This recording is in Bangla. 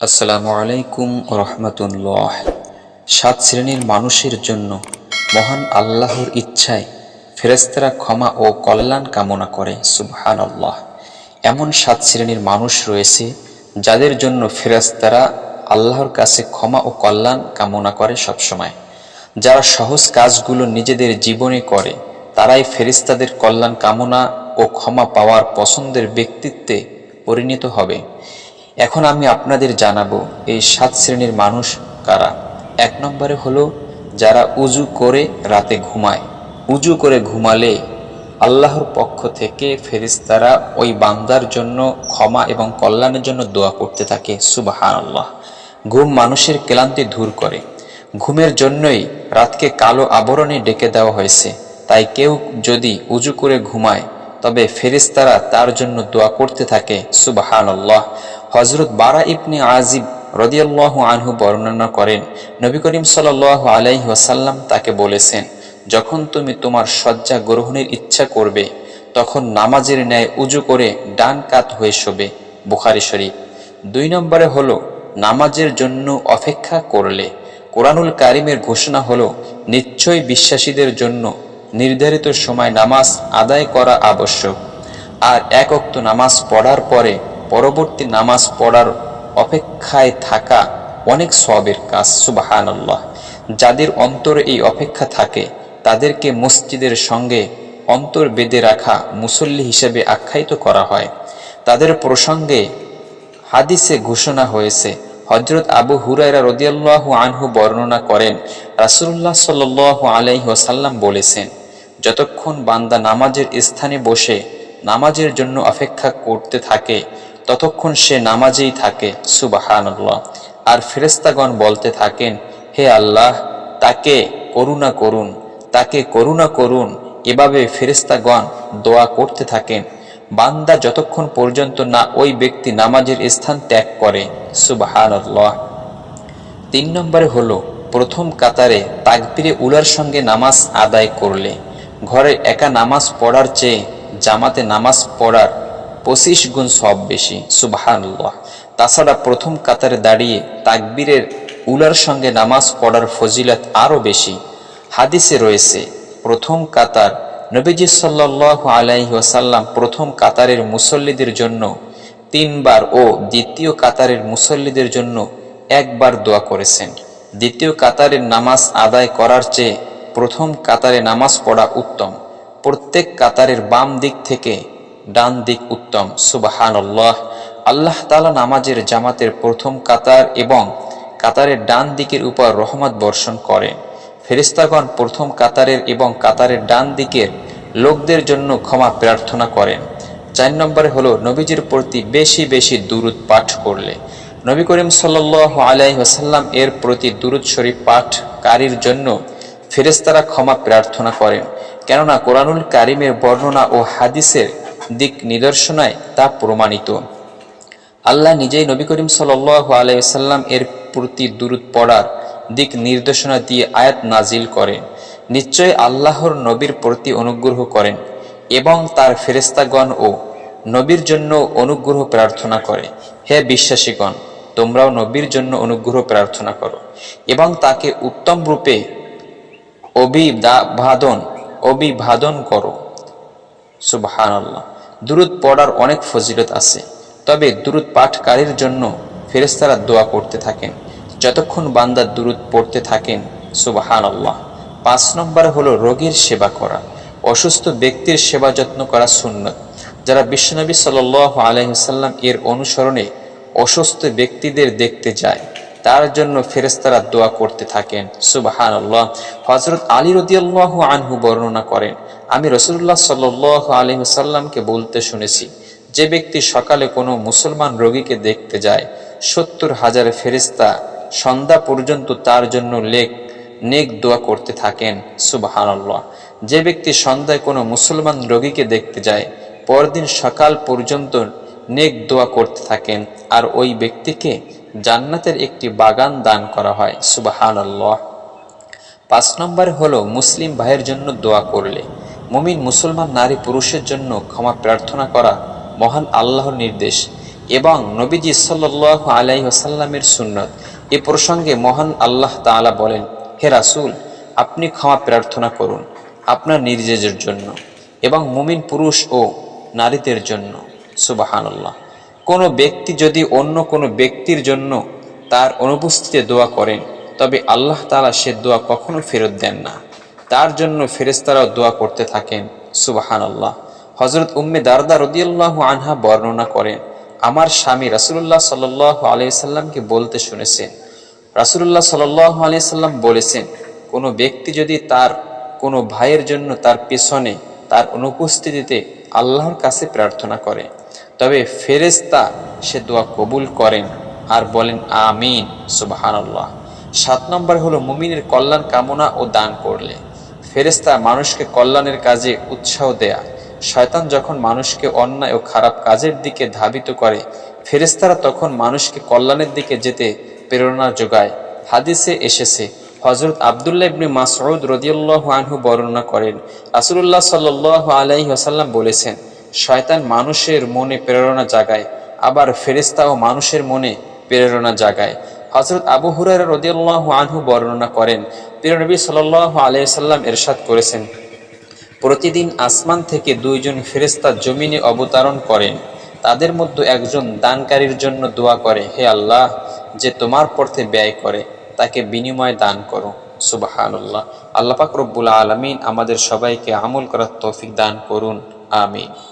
আসসালামু আলাইকুম রহমতুল্লাহ। সাত শ্রেণির মানুষের জন্য মহান আল্লাহর ইচ্ছায় ফেরেস্তারা ক্ষমা ও কল্যাণ কামনা করে সুবহান আল্লাহ এমন সাত শ্রেণির মানুষ রয়েছে যাদের জন্য ফেরেস্তারা আল্লাহর কাছে ক্ষমা ও কল্যাণ কামনা করে সবসময়। যারা সহজ কাজগুলো নিজেদের জীবনে করে, তারাই ফেরিস্তাদের কল্যাণ কামনা ও ক্ষমা পাওয়ার পছন্দের ব্যক্তিত্বে পরিণত হবে। এখন আমি আপনাদের জানাব, এই সাত শ্রেণির মানুষ কারা? এক নম্বরে হলো, যারা উজু করে রাতে ঘুমায়। উজু করে ঘুমালে আল্লাহর পক্ষ থেকে ফেরিস্তারা ওই বান্দার জন্য ক্ষমা এবং কল্যাণের জন্য দোয়া করতে থাকে। সুবাহান আল্লাহ ঘুম মানুষের ক্লান্তি দূর করে। ঘুমের জন্যই রাতকে কালো আবরণে ডেকে দেওয়া হয়েছে। তাই কেউ যদি উজু করে ঘুমায়, তবে ফেরিস্তারা তার জন্য দোয়া করতে থাকে। সুবাহান আল্লাহ হজরত বারা ইবনে আজিব রদিয়াল্লাহ আনহু বর্ণনা করেন, নবী করিম সাল আলাইহি ওয়াসাল্লাম তাকে বলেছেন, যখন তুমি তোমার শয্যা গ্রহণের ইচ্ছা করবে, তখন নামাজের ন্যায় উজু করে ডান কাত হয়ে শোবে। বুখারি শরীফ। দুই নম্বরে হলো, নামাজের জন্য অপেক্ষা করলে। কোরআনুল কারিমের ঘোষণা হলো নিশ্চয়ই বিশ্বাসীদের জন্য নির্ধারিত সময় নামাজ আদায় করা আবশ্যক। আর এক অক্ত নামাজ পড়ার পরে পরবর্তী নামাজ পড়ার অপেক্ষায় থাকা অনেক সবের কাজ সুবাহান আল্লাহ যাদের অন্তরে এই অপেক্ষা থাকে, তাদেরকে মসজিদের সঙ্গে অন্তর বেঁধে রাখা মুসল্লি হিসেবে আখ্যায়িত করা হয়। তাদের প্রসঙ্গে হাদিসে ঘোষণা হয়েছে হজরত আবু হুরাইরা রদিয়াল্লাহু আনহু বর্ণনা করেন রাসুল্লাহ সাল আলাইহি ওসাল্লাম বলেছেন, যতক্ষণ বান্দা নামাজের স্থানে বসে নামাজের জন্য অপেক্ষা করতে থাকে ততক্ষণ সে নামাজেই থাকে সুবাহান্লাহ আর ফেরেস্তাগণ বলতে থাকেন, হে আল্লাহ, তাকে করুণা করুন, তাকে করুণা করুন। এভাবে ফেরেস্তাগণ দোয়া করতে থাকেন। বান্দা যতক্ষণ পর্যন্ত না ওই ব্যক্তি নামাজের স্থান ত্যাগ করে সুবাহান্লাহ তিন নম্বরে হলো, প্রথম কাতারে তাকবিরে উলার সঙ্গে নামাজ আদায় করলে, ঘরে একা নামাজ পড়ার চেয়ে জামাতে নামাজ পড়ার পঁচিশ গুণ সব বেশি সুবাহান্লাহ তাছাড়া প্রথম কাতারে দাঁড়িয়ে তাকবীরের উলার সঙ্গে নামাজ পড়ার ফজিলত আরও বেশি। হাদিসে রয়েছে, প্রথম কাতার নবীজি সাল্লাহ আলাইহি প্রথম কাতারের মুসল্লিদের জন্য তিনবার ও দ্বিতীয় কাতারের মুসল্লিদের জন্য একবার দোয়া করেছেন। দ্বিতীয় কাতারের নামাজ আদায় করার চেয়ে প্রথম কাতারে নামাজ পড়া উত্তম। প্রত্যেক কাতারের বাম দিক থেকে ডান দিক উত্তম সুবাহান আল্লাহ তালা নামাজের জামাতের প্রথম কাতার এবং কাতারের ডান দিকের উপর রহমত বর্ষণ করেন। ফেরিস্তাগণ প্রথম কাতারের এবং কাতারের ডান দিকের লোকদের জন্য ক্ষমা প্রার্থনা করেন। চার নম্বরে হলো, নবীজির প্রতি বেশি বেশি দুরুদ পাঠ করলে। নবী করিম সাল আলাই ওসাল্লাম এর প্রতি দুরুদ শরীফ পাঠকারীর জন্য ফেরেস্তারা ক্ষমা প্রার্থনা করেন। কেননা কোরআনুল কারিমের বর্ণনা ও হাদিসের দিক নিদর্শনায় তা প্রমাণিত। আল্লাহ নিজেই নবী করিম সাল আলাইসাল্লাম এর প্রতি দূরত পড়ার দিক নির্দেশনা দিয়ে আয়াত নাজিল করেন। নিশ্চয় আল্লাহর নবীর প্রতি অনুগ্রহ করেন এবং তার ফেরেস্তাগণ ও নবীর জন্য অনুগ্রহ প্রার্থনা করে। হে বিশ্বাসীগণ, তোমরাও নবীর জন্য অনুগ্রহ প্রার্থনা করো এবং তাকে উত্তম রূপে অভিভাদন অভিভাদন করো। সুবাহান আল্লাহ দূরত পড়ার অনেক ফজিলত আছে। তবে দূরত পাঠকারীর জন্য ফেরেস্তারা দোয়া করতে থাকেন। যতক্ষণ বান্দা দূরত পড়তে থাকেন সুবাহান আল্লাহ পাঁচ নম্বর হলো রোগীর সেবা করা। অসুস্থ ব্যক্তির সেবা যত্ন করা সুন্নত। যারা বিশ্বনবী সাল আলহিসাল্লাম এর অনুসরণে অসুস্থ ব্যক্তিদের দেখতে যায়, তার জন্য ফেরেস্তারা দোয়া করতে থাকেন সুবাহান আল্লাহ হজরত আলী রদিয়াল্লাহ আনহু বর্ণনা করেন আমি রসুল্লাহ সাল আলহিসাল্লামকে বলতে শুনেছি, যে ব্যক্তি সকালে কোনো মুসলমান রোগীকে দেখতে যায়, সত্তর হাজার ফেরিস্তা সন্ধ্যা পর্যন্ত তার জন্য লেখ নেক দোয়া করতে থাকেন, সুবাহানল্লাহ। যে ব্যক্তি সন্ধ্যায় কোনো মুসলমান রোগীকে দেখতে যায়, পরদিন সকাল পর্যন্ত নেক দোয়া করতে থাকেন, আর ওই ব্যক্তিকে জান্নাতের একটি বাগান দান করা হয় সুবাহান আল্লাহ পাঁচ নম্বরে হলো, মুসলিম ভাইয়ের জন্য দোয়া করলে। মুমিন মুসলমান নারী পুরুষের জন্য ক্ষমা প্রার্থনা করা মহান আল্লাহর নির্দেশ এবং নবীজি সাল্লাহ আলাই আসাল্লামের সুন্নত। এ প্রসঙ্গে মহান আল্লাহ তাআলা বলেন, হে রাসুল, আপনি ক্ষমা প্রার্থনা করুন আপনার নির্জেজের জন্য এবং মুমিন পুরুষ ও নারীদের জন্য। সুবাহান্লাহ কোনো ব্যক্তি যদি অন্য কোনো ব্যক্তির জন্য তার অনুপস্থিতিতে দোয়া করেন, তবে আল্লাহ তাআলা সে দোয়া কখনো ফেরত দেন না। তার জন্য ফেরেস্তারাও দোয়া করতে থাকেন সুবাহান আল্লাহ হজরত উম্মে দারদা রদিয়াল্লাহ আনহা বর্ণনা করেন, আমার স্বামী রাসুল্লাহ সাল আলিয়াল্লামকে বলতে শুনেছেন। রাসুল্লাহ সাল আলিয়াল্লাম বলেছেন, কোনো ব্যক্তি যদি তার কোনো ভাইয়ের জন্য তার পেছনে, তার অনুপস্থিতিতে আল্লাহর কাছে প্রার্থনা করে, তবে ফেরেস্তা সে দোয়া কবুল করেন আর বলেন, আমিন সুবাহান আল্লাহ সাত নম্বর হলো মুমিনের কল্যাণ কামনা ও দান করলে। ফেরেস্তা মানুষকে কল্যাণের কাজে উৎসাহ দেয়া। শয়তান যখন মানুষকে অন্যায় ও খারাপ কাজের দিকে ধাবিত করে ফেরেস্তারা তখন মানুষকে কল্যাণের দিকে যেতে প্রেরণা যোগায়। হাদিসে এসেছে হজরত আবদুল্লাহ ইবনে মাসউদ রদিয়াল্লাহু আনহু বর্ণনা করেন, রাসূলুল্লাহ সাল্লাল্লাহু আলাইহি ওয়াসাল্লাম বলেছেন, শয়তান মানুষের মনে প্রেরণা জাগায়, আবার ফেরিস্তা ও মানুষের মনে প্রেরণা জাগায়। হজরত আবু হুরার রদিয়াল্লাহ আনহু বর্ণনা করেন প্রিয় নবী সাল্লাল্লাহু সাল্লাম এরশাদ করেছেন। প্রতিদিন আসমান থেকে দুইজন ফেরেস্তা জমিনে অবতরণ করেন। তাদের মধ্যে একজন দানকারীর জন্য দোয়া করে, হে আল্লাহ, যে তোমার পথে ব্যয় করে, তাকে বিনিময় দান করো। সুবাহানুল্লাহ। আল্লাহ পাক রব্বুল আলমিন আমাদের সবাইকে আমল করার তৌফিক দান করুন। আমিন।